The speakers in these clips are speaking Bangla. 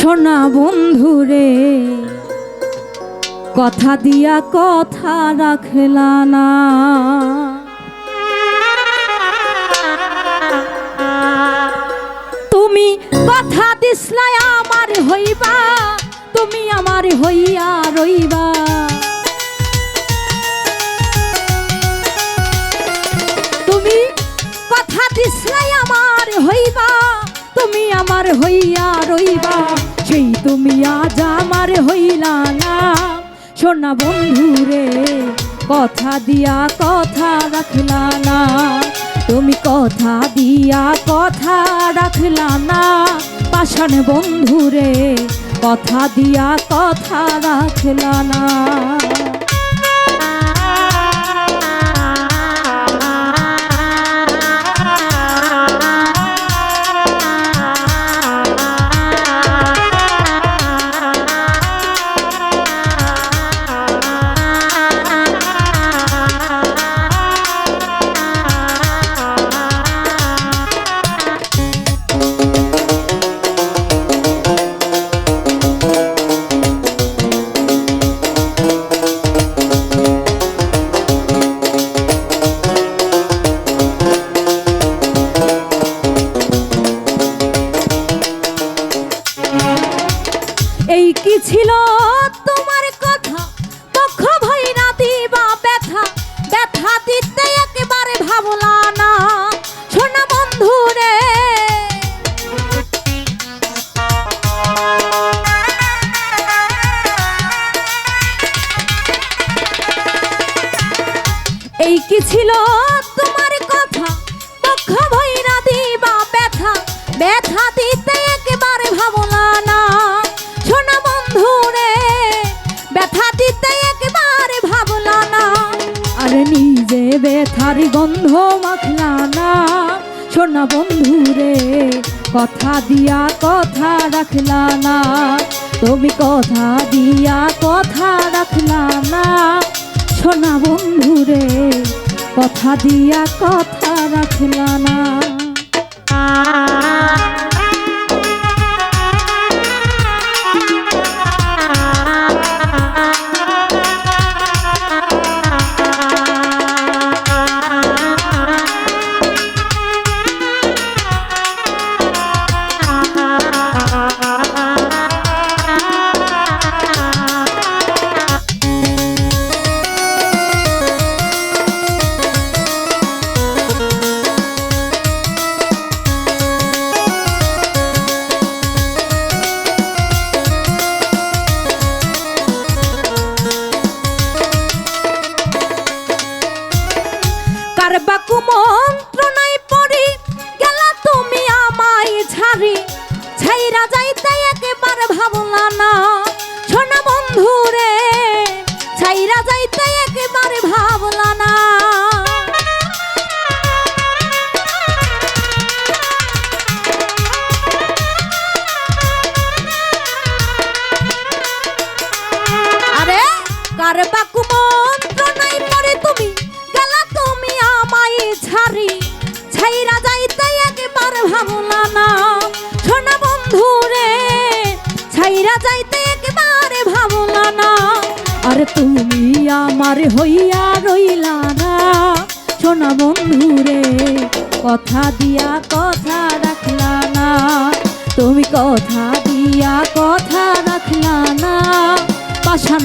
সোনা বন্ধুরে, কথা দিয়া কথা রাখলা না। তুমি কথা দিসলাই আমার হইবা, তুমি আমার হইয়া রইবা। তুমি কথা দিসলাই আমার হইবা, তুমি আমার হইয়া রইবা। সেই তুমি আজ আমার হইলা না, সোনা বন্ধুরে কথা দিয়া কথা রাখলা না, তুমি কথা দিয়া কথা রাখলা না, পাষাণ বন্ধুরে কথা দিয়া কথা রাখলা না। নিজে থারি গন্ধ মাখলা না। সোনা বন্ধু রে কথা দিয়া কথা রাখলা না। তুমি কথা দিয়া কথা রাখলা না। সোনা বন্ধু রে কথা দিয়া কথা রাখলা না। কার বাকু মন্ত্রণায় পড়ে তুমি, গেলা তুমি আমায় ছাড়ি। ছাইরা যাইতে একবার ভাবলা না, সোনা বন্ধু রে ছাইরা যাইতে একবারে ভাবলা না। আর তুমি আমার হইয়া রইলা না, সোনা বন্ধু রে কথা দিয়া কথা রাখলা না। তুমি কথা দিয়া কথা রাখলা না, পাষাণ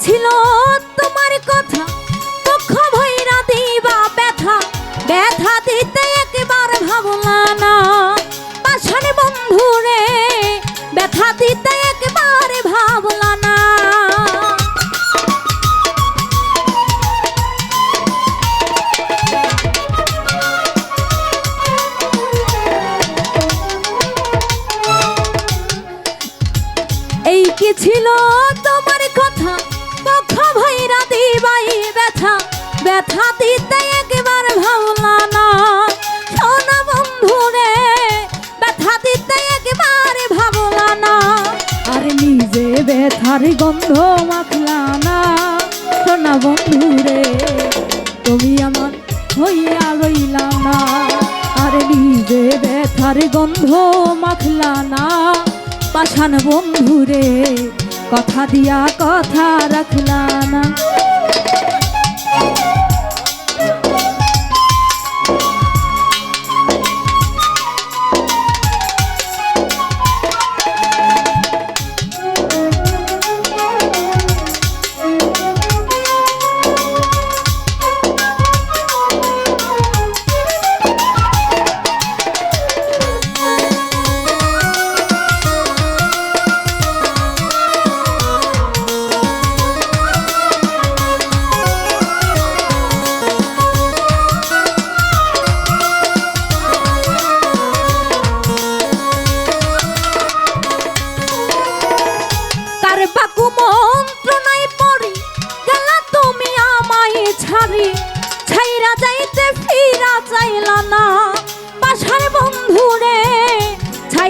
ছিল তোমার কথা ব্যথার গন্ধ মাখলা না। সোনা বন্ধুরে তুমি আমার হইয়া রইলা না। আরে নিজে ব্যথার গন্ধ মাখলা না। পাশান বন্ধুরে কথা দিয়া কথা রাখলা না।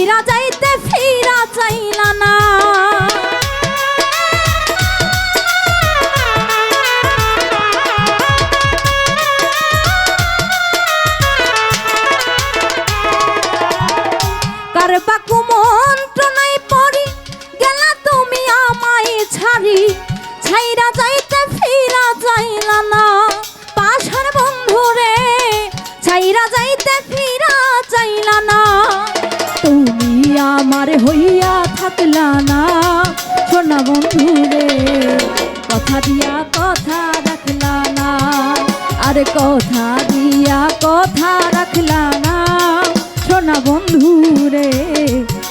ছাইরা যাইতে, ফিরা চাইলা না। ছাইরা যাইতে, ফিরা যাইলা না। পাশার বন্ধু রে ছাইরা যাইতে, ফিরা যাইলা না। তুমি আমার হইয়া থাকলা না। সোনা বন্ধু রে, কথা দিয়া কথা রাখলা না। আরে কথা দিয়া কথা রাখলা না। সোনা বন্ধু রে,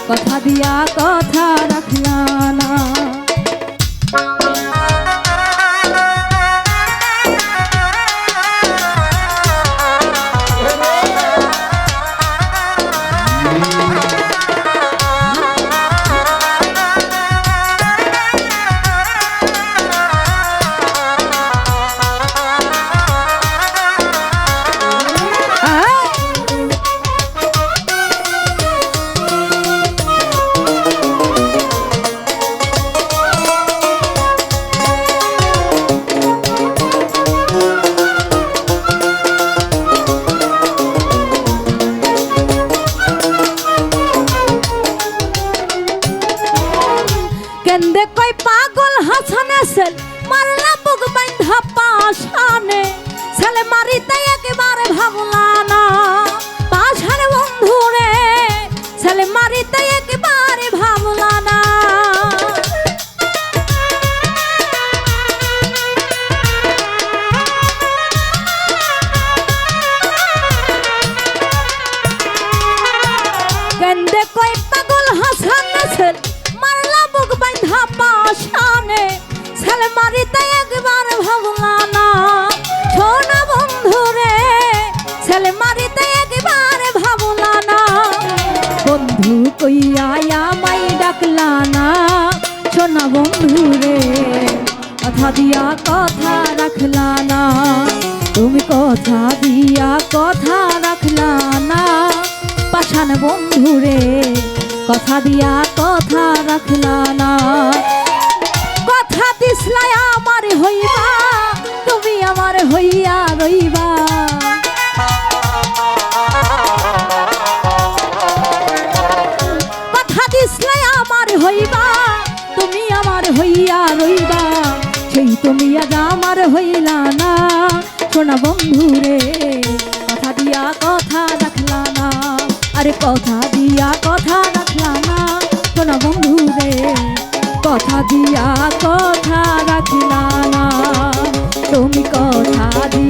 কথা দিয়া কথা রাখলা না। কেন্দে কই পাগল হাসান সেল মারলা বুক বাইন্ধা পাশানে ছেলে মারিতে একেবারে ভাবলা মারিতে একবার ভাবলা না। বন্ধু কইয়া ডাকলা না। বন্ধু রে, কথা দিয়া কথা রাখলা না। তুমি কথা দিয়া কথা রাখলা না। পাশান বন্ধু রে, কথা দিয়া কথা রাখলা না। কথা দিসলাই আমার হইবা, তুমি আমার হইয়া রইবা। তুমি আজ আমার হইলা না। সোনা বন্ধু কথা দিয়া কথা রাখলা না। আরে কথা দিয়া কথা রাখলা না। সোনা বন্ধু রে, কথা দিয়া কথা রাখলা না। তুমি কথা দিয়া